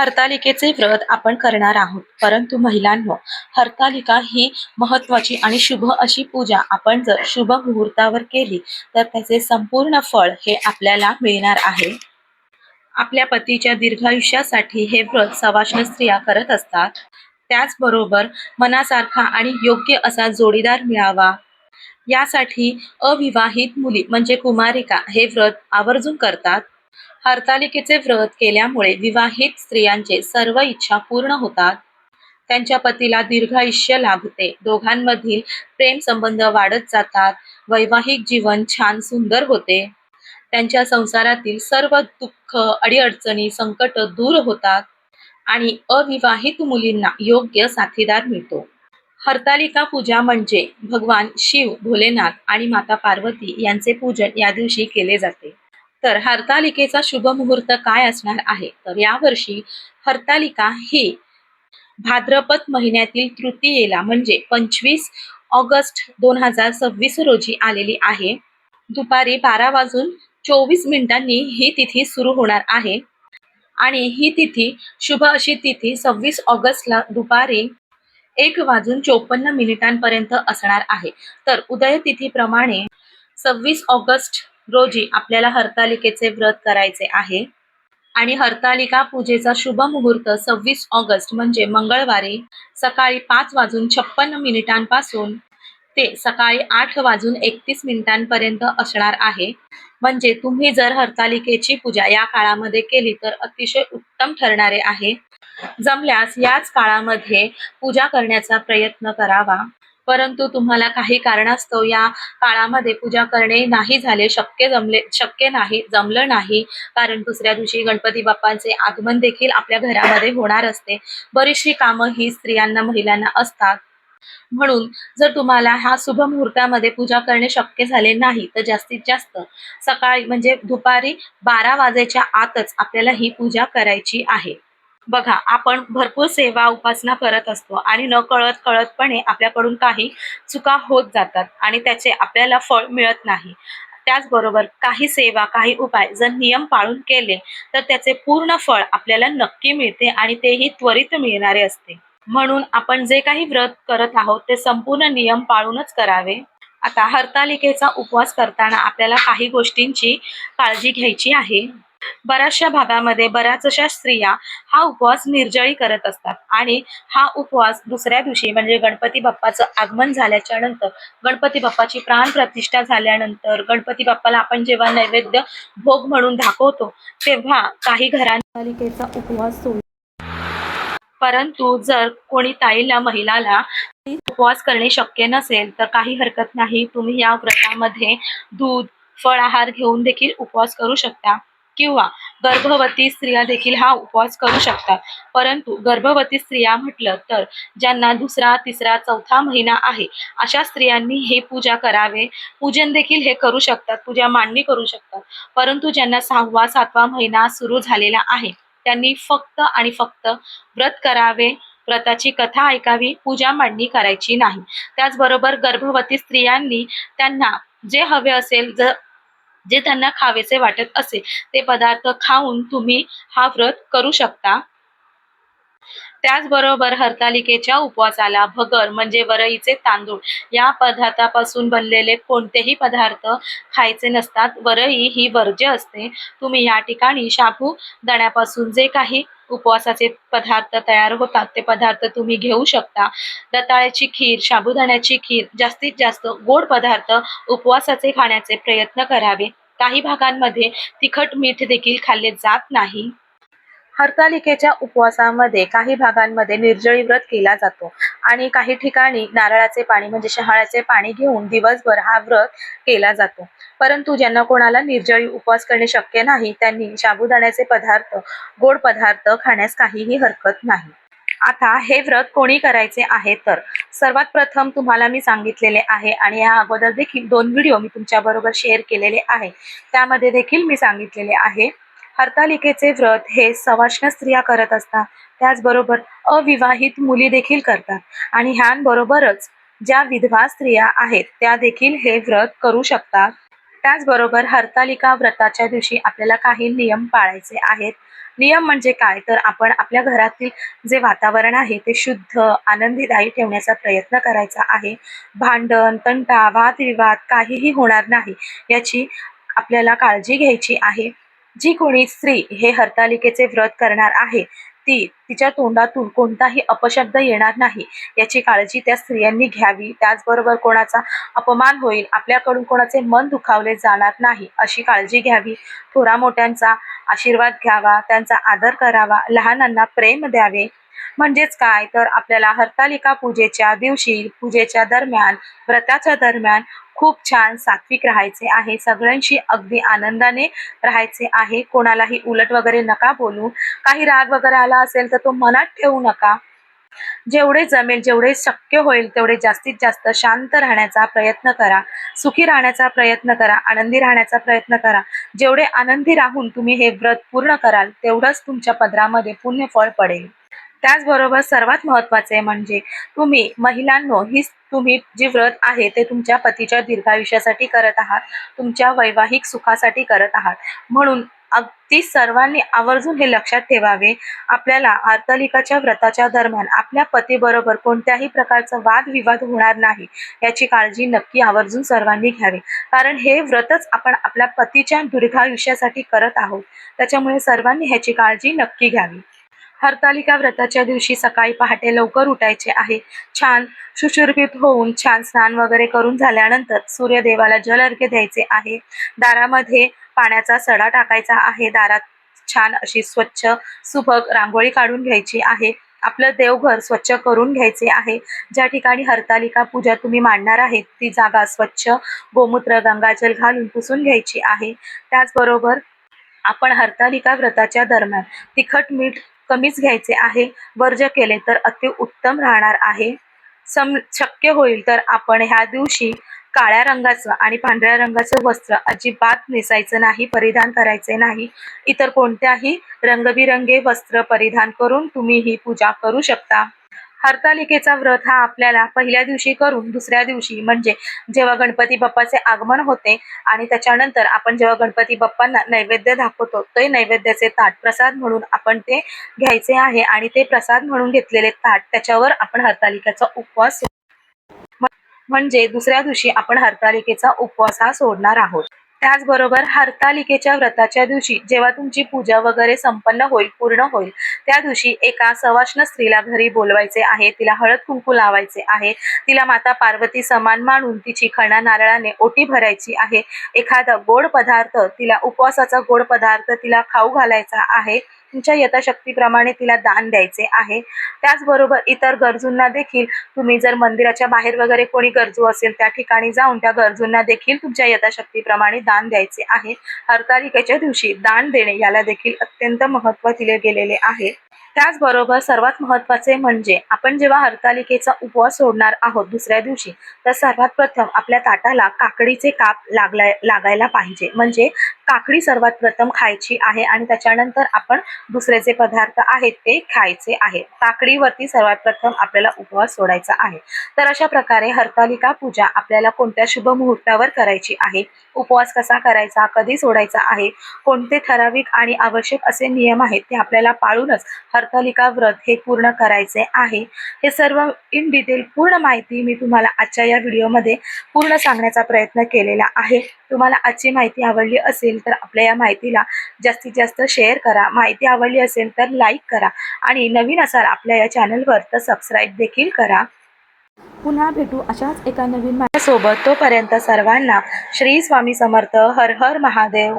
हरतालिकेचे व्रत आपण करणार आहोत. परंतु महिलांनो हरतालिका ही महत्वाची आणि शुभ अशी पूजा आपण जर शुभ मुहूर्तावर केली तर त्याचे संपूर्ण फळ हे आपल्याला मिळणार आहे. आपल्या पतीच्या दीर्घायुष्यासाठी हे व्रत सवाष्ण स्त्रिया करत असतात. त्याचबरोबर मनासारखा आणि योग्य असा जोडीदार मिळावा. यासाठी अविवाहित मुली म्हणजे कुमारिका हे व्रत आवर्जून करतात. हरतालिकेचे व्रत केल्यामुळे विवाहित स्त्रियांचे सर्व इच्छा पूर्ण होतात. त्यांच्या पतीला दीर्घायुष्य लाभते दोघांमधील प्रेम संबंध वाढत जातात. वैवाहिक जीवन छान सुंदर होते. त्यांच्या संसारातील सर्व दुःख अडीअडचणी संकट दूर होतात आणि अविवाहित मुलींना योग्य साथीदार मिळतो. हरतालिका पूजा म्हणजे भगवान शिव भोलेनाथ आणि माता पार्वती यांचे पूजन या दिवशी केले जाते. तर हरतालिकेचा शुभ मुहूर्त काय असणार आहे? तर यावर्षी हरतालिका ही भाद्रपद महिन्यातील तृतीयेला म्हणजे पंचवीस ऑगस्ट दोन हजार सव्वीस रोजी आलेली आहे. दुपारी बारा वाजून चोवीस मिनिटांनी ही तिथी सुरू होणार आहे. आणि ही तिथी शुभ अशी तिथी सव्वीस ऑगस्टला दुपारी एक वाजून चोपन्न मिनिटांपर्यंत असणार आहे. तर उदय तिथीप्रमाणे सव्वीस ऑगस्ट रोजी आपल्याला हरतालिकेचे व्रत करायचे आहे. आणि हरतालिका पूजेचा शुभ मुहूर्त सव्वीस ऑगस्ट म्हणजे मंगळवारी सकाळी पाच वाजून छप्पन्न मिनिटांपासून ते सकाळी आठ वाजून एकतीस मिनिटांपर्यंत असणार आहे. म्हणजे तुम्ही जर हरतालिकेची पूजा या काळामध्ये केली तर अतिशय उत्तम ठरणारे आहे. जमल्यास याच काळामध्ये पूजा करण्याचा प्रयत्न करावा. परंतु तुम्हाला काही कारणास्तव या काळामध्ये पूजा करणे नाही झाले शक्य जमले शक्य नाही जमलं नाही. कारण दुसऱ्या दिवशी गणपती बाप्पांचे आगमन देखील आपल्या घरामध्ये होणार असते. बरीचशी कामं ही स्त्रियांना महिलांना असतात. म्हणून जर तुम्हाला ह्या शुभ मुहूर्तामध्ये पूजा करणे शक्य झाले नाही तर जास्तीत जास्त सकाळी म्हणजे दुपारी बारा वाजेच्या आतच आपल्याला ही पूजा करायची आहे. बघा आपण भरपूर सेवा उपासना करत असतो आणि न कळत कळतपणे आपल्याकडून काही चुका होत जातात आणि त्याचे आपल्याला फळ मिळत नाही. त्याचबरोबर काही सेवा काही उपाय जर नियम पाळून केले तर त्याचे पूर्ण फळ आपल्याला नक्की मिळते आणि तेही त्वरित मिळणारे असते. म्हणून आपण जे काही व्रत करत आहोत ते संपूर्ण नियम पाळूनच करावे. आता हरतालिकेचा उपवास करताना आपल्याला काही गोष्टींची काळजी घ्यायची आहे. बऱ्याचशा भागामध्ये बऱ्याचशा स्त्रिया हा उपवास निर्जळी करत असतात. आणि हा उपवास दुसऱ्या दिवशी म्हणजे गणपती बाप्पाचं आगमन झाल्याच्यानंतर गणपती बाप्पाची प्राण प्रतिष्ठा झाल्यानंतर गणपती बाप्पाला आपण जेव्हा नैवेद्य भोग म्हणून दाखवतो तेव्हा काही घरांपालिकेचा उपवास सोड परंतु जर कोणी ताईला महिलाला उपवास करणे शक्य नसेल तर काही हरकत नाही. तुम्ही या व्रतामध्ये दूध फळ आहार घेऊन देखील उपवास करू शकता. किंवा गर्भवती स्त्रिया देखील हा उपवास करू शकतात. परंतु गर्भवती स्त्रिया म्हटलं तर ज्यांना दुसरा तिसरा चौथा महिना आहे अशा स्त्रियांनी हे पूजा करावे. पूजन देखील हे करू शकतात पूजा मांडणी करू शकतात. परंतु ज्यांना सहावा सातवा महिना सुरू झालेला आहे त्यांनी फक्त आणि फक्त व्रत करावे. व्रताची कथा ऐकावी पूजा मांडणी करायची नाही. त्याचबरोबर गर्भवती स्त्रियांनी त्यांना जे हवे असेल जर जे त्यांना खावेसे वाटत असेल ते पदार्थ खाऊन तुम्ही हा व्रत करू शकता. त्याचबरोबर हरतालिकेच्या उपवासाला भगर म्हणजे वरईचे तांदूळ या पदार्थापासून बनलेले कोणतेही पदार्थ खायचे नसतात. वरई ही वर्ज्य असते. तुम्ही या ठिकाणी शाबू दण्यापासून जे काही उपवासाचे पदार्थ तयार होतात ते पदार्थ तुम्ही घेऊ शकता. रताळ्याची खीर साबुदाण्याची खीर जास्तीत जास्त गोड पदार्थ उपवासाचे खाण्याचे प्रयत्न करावे. काही भागांमध्ये तिखट मीठ देखील खाल्ले जात नाही. हरतालिकेच्या उपवासामध्ये काही भागांमध्ये निर्जळी व्रत केला जातो. आणि काही ठिकाणी नारळाचे पाणी म्हणजे शहाळ्याचे पाणी घेऊन दिवसभर हा व्रत केला जातो. परंतु ज्यांना कोणाला निर्जळी उपवास करणे शक्य नाही त्यांनी साबुदाण्याचे पदार्थ गोड पदार्थ खाण्यास काहीही हरकत नाही. आता हे व्रत कोणी करायचे आहे तर? सर्वात प्रथम तुम्हाला मी सांगितलेले आहे आणि या अगोदर देखील दोन व्हिडिओ मी तुमच्या बरोबर शेअर केलेले आहे. त्यामध्ये देखील मी सांगितलेले आहे. हरतालिकेचे व्रत हे सवाष्ण स्त्रिया करत असतात. त्याचबरोबर अविवाहित मुली देखील करतात. आणि ह्यांबरोबरच ज्या विधवा स्त्रिया आहेत त्या देखील हे व्रत करू शकतात. त्याचबरोबर हरतालिका व्रताच्या दिवशी आपल्याला काही नियम पाळायचे आहेत. नियम म्हणजे काय? तर आपण आपल्या घरातील जे वातावरण आहे ते शुद्ध आनंदीदायी ठेवण्याचा प्रयत्न करायचा आहे. भांडण तंटा वादविवाद काहीही होणार नाही याची आपल्याला काळजी घ्यायची आहे. जी कोणी स्त्री हे हरतालिकेचे व्रत करणार आहे ती तिच्या तोंडातून कोणताही अपशब्द येणार नाही. याची काळजी त्या स्त्रियांनी घ्यावी. त्याचबरोबर कोणाचा अपमान होईल आपल्याकडून कोणाचे मन दुखावले जाणार नाही अशी काळजी घ्यावी. थोरा मोठ्यांचा आशीर्वाद घ्यावा त्यांचा आदर करावा. लहानांना प्रेम द्यावे. म्हणजेच काय? तर आपल्याला हरतालिका पूजेच्या दिवशी पूजेच्या दरम्यान व्रताच्या दरम्यान खूप छान सात्विक राहायचे आहे. सगळ्यांशी अगदी आनंदाने राहायचे आहे. कोणालाही उलट वगैरे नका बोलू. काही राग वगैरे आला असेल तर तो मनात ठेवू नका. जेवढे जमेल जेवढे शक्य होईल तेवढे जास्तीत जास्त शांत राहण्याचा प्रयत्न करा. सुखी राहण्याचा प्रयत्न करा. आनंदी राहण्याचा प्रयत्न करा. जेवढे आनंदी राहून तुम्ही हे व्रत पूर्ण कराल तेवढंच तुमच्या पदरामध्ये पुण्य फळ पडेल. त्याचबरोबर सर्वात महत्त्वाचे म्हणजे तुम्ही महिलांनो ही तुम्ही जे व्रत आहे ते तुमच्या पतीच्या दीर्घायुष्यासाठी करत आहात तुमच्या वैवाहिक सुखासाठी करत आहात. म्हणून अगदी सर्वांनी आवर्जून हे लक्षात ठेवावे आपल्याला आर्तलिकाच्या व्रताच्या दरम्यान आपल्या पतीबरोबर कोणत्याही प्रकारचा वादविवाद होणार नाही याची काळजी नक्की आवर्जून सर्वांनी घ्यावी. कारण हे व्रतच आपण आपल्या पतीच्या दीर्घायुष्यासाठी करत आहोत त्याच्यामुळे सर्वांनी ह्याची काळजी नक्की घ्यावी. हरतालिका व्रताच्या दिवशी सकाळी पहाटे लवकर उठायचे आहे. छान सुशुरभीत होऊन छान स्नान वगैरे करून झाल्यानंतर सूर्यदेवाला जल अर्घ्य द्यायचे आहे. दारामध्ये पाण्याचा सडा टाकायचा आहे. दारात छान अशी स्वच्छ सुबक रांगोळी काढून घ्यायची आहे. आपलं देवघर स्वच्छ करून घ्यायचे आहे. ज्या ठिकाणी हरतालिका पूजा तुम्ही मांडणार आहे ती जागा स्वच्छ गोमूत्र गंगाजल घालून पुसून घ्यायची आहे. त्याचबरोबर आपण हरतालिका व्रताच्या दरम्यान तिखट मीठ कमीच घ्यायचे आहे. वर्ज केले तर अति उत्तम राहणार आहे. सम शक्य होईल तर आपण ह्या दिवशी काळ्या रंगाचं आणि पांढऱ्या रंगाचं वस्त्र अजिबात नेसायचं नाही परिधान करायचे नाही. इतर कोणत्याही रंगबिरंगे वस्त्र परिधान करून तुम्ही ही पूजा करू शकता. हरतालिकेचा व्रत हा आपल्याला पहिल्या दिवशी करून दुसऱ्या दिवशी म्हणजे जेव्हा गणपती बाप्पाचे आगमन होते आणि त्याच्यानंतर आपण जेव्हा गणपती बाप्पांना नैवेद्य दाखवतो ते नैवेद्याचे ताट प्रसाद म्हणून आपण ते घ्यायचे आहे आणि ते प्रसाद म्हणून घेतलेले ताट त्याच्यावर आपण हरतालिकेचा उपवास म्हणजे दुसऱ्या दिवशी आपण हरतालिकेचा उपवास हा सोडणार आहोत. त्याचबरोबर हरतालिकेच्या व्रताच्या दिवशी जेव्हा तुमची पूजा वगैरे संपन्न होईल पूर्ण होईल त्या दिवशी एका सवाष्ण स्त्रीला घरी बोलवायचे आहे. तिला हळद कुंकू लावायचे आहे. तिला माता पार्वती समान मानून तिची खणा नारळाने ओटी भरायची आहे. एखादा गोड पदार्थ तिला उपवासाचा गोड पदार्थ तिला खाऊ घालायचा आहे. तुमच्या यथाशक्तीप्रमाणे तिला दान द्यायचे आहे. त्याचबरोबर इतर गरजूंना देखील तुम्ही जर मंदिराच्या बाहेर वगैरे कोणी गरजू असेल त्या ठिकाणी जाऊन त्या गरजूंना देखील तुमच्या यथाशक्तीप्रमाणे दान द्यायचे आहे. हरतालिकेच्या दिवशी दान देणे याला देखील अत्यंत महत्त्व दिले गेलेले आहे. त्याचबरोबर सर्वात महत्त्वाचे म्हणजे आपण जेव्हा हरतालिकेचा उपवास सोडणार आहोत दुसऱ्या दिवशी तर सर्वात प्रथम आपल्या ताटाला काकडीचे काप लागलाय लागायला पाहिजे. म्हणजे काकडी सर्वात प्रथम खायची आहे आणि त्याच्यानंतर आपण दुसरे जे पदार्थ आहेत ते खायचे आहे. काकडीवरती सर्वात प्रथम आपल्याला उपवास सोडायचा आहे. तर अशा प्रकारे हरतालिका पूजा आपल्याला कोणत्या शुभ मुहूर्तावर करायची आहे? उपवास कसा करायचा? कधी सोडायचा आहे? कोणते ठराविक आणि आवश्यक असे नियम आहेत ते आपल्याला पाळूनच हरतालिका व्रत हे पूर्ण करायचे आहे. हे सर्व इन डिटेल पूर्ण माहिती मी तुम्हाला आजच्या या व्हिडिओमध्ये पूर्ण सांगण्याचा प्रयत्न केलेला आहे. तुम्हाला आजची माहिती आवडली असेल तर आपल्या या माहितीला जास्तीत जास्त शेअर करा. माहिती आवडली असेल तर लाईक करा आणि नवीन असाल आपल्या या चॅनलवर तर सबस्क्राईब देखील करा. पुन्हा भेटू अशाच एका नवीन माझ्यासोबत तोपर्यंत सर्वांना श्री स्वामी समर्थ. हर हर महादेव.